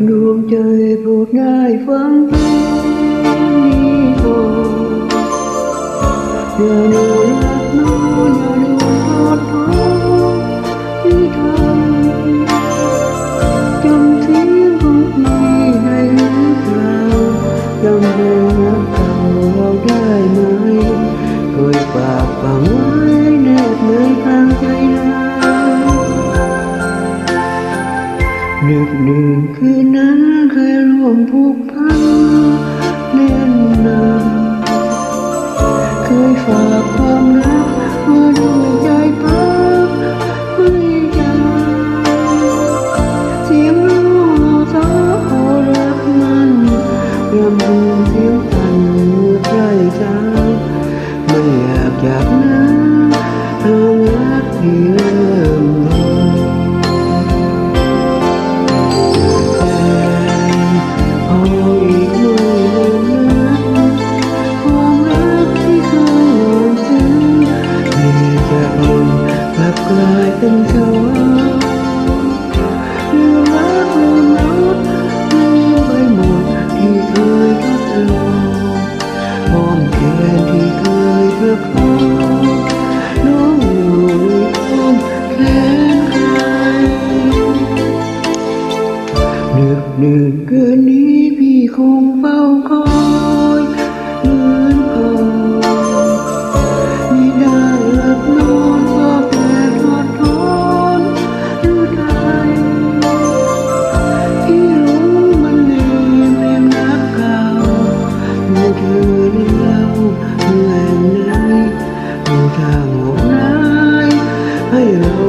đuông trời, một ngày vắng thương đi rồi. Giờ nỗi lạc nó giờ nỗi thoát thoát đi thân trong tiếng vút này hay sao lòng về ngắt đầu vào đai mai cười bạc và ้นเคยร่วมผูกพันเนื่นนาเคยฝากความรักมาด้วยใจ được không nó ngồi ôm khen khai được đừng cơn ý vì không bao con You.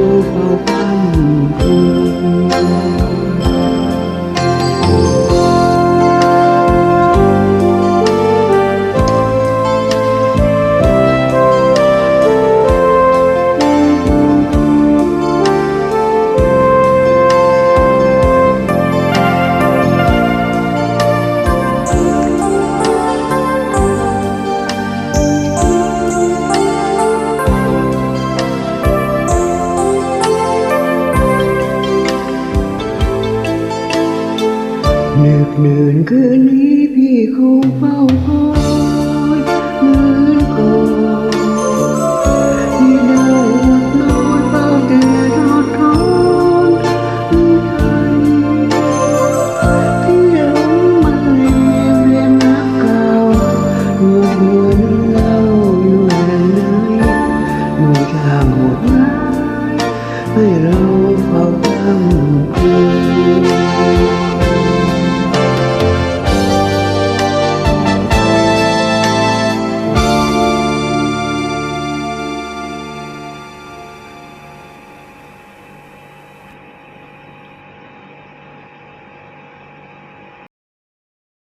หนืบเนินคืนนี้พี่คงเฝ้าคอยเหมือนก่อนที่ได้หลับนอนเฝ้าเต่รอดร้อนคือไทยที่หลงมาเรียนเรียนรักเก่าหมดหวนเราอยู่แห่งไหนเมื่อทางหมดร้ายให้เรา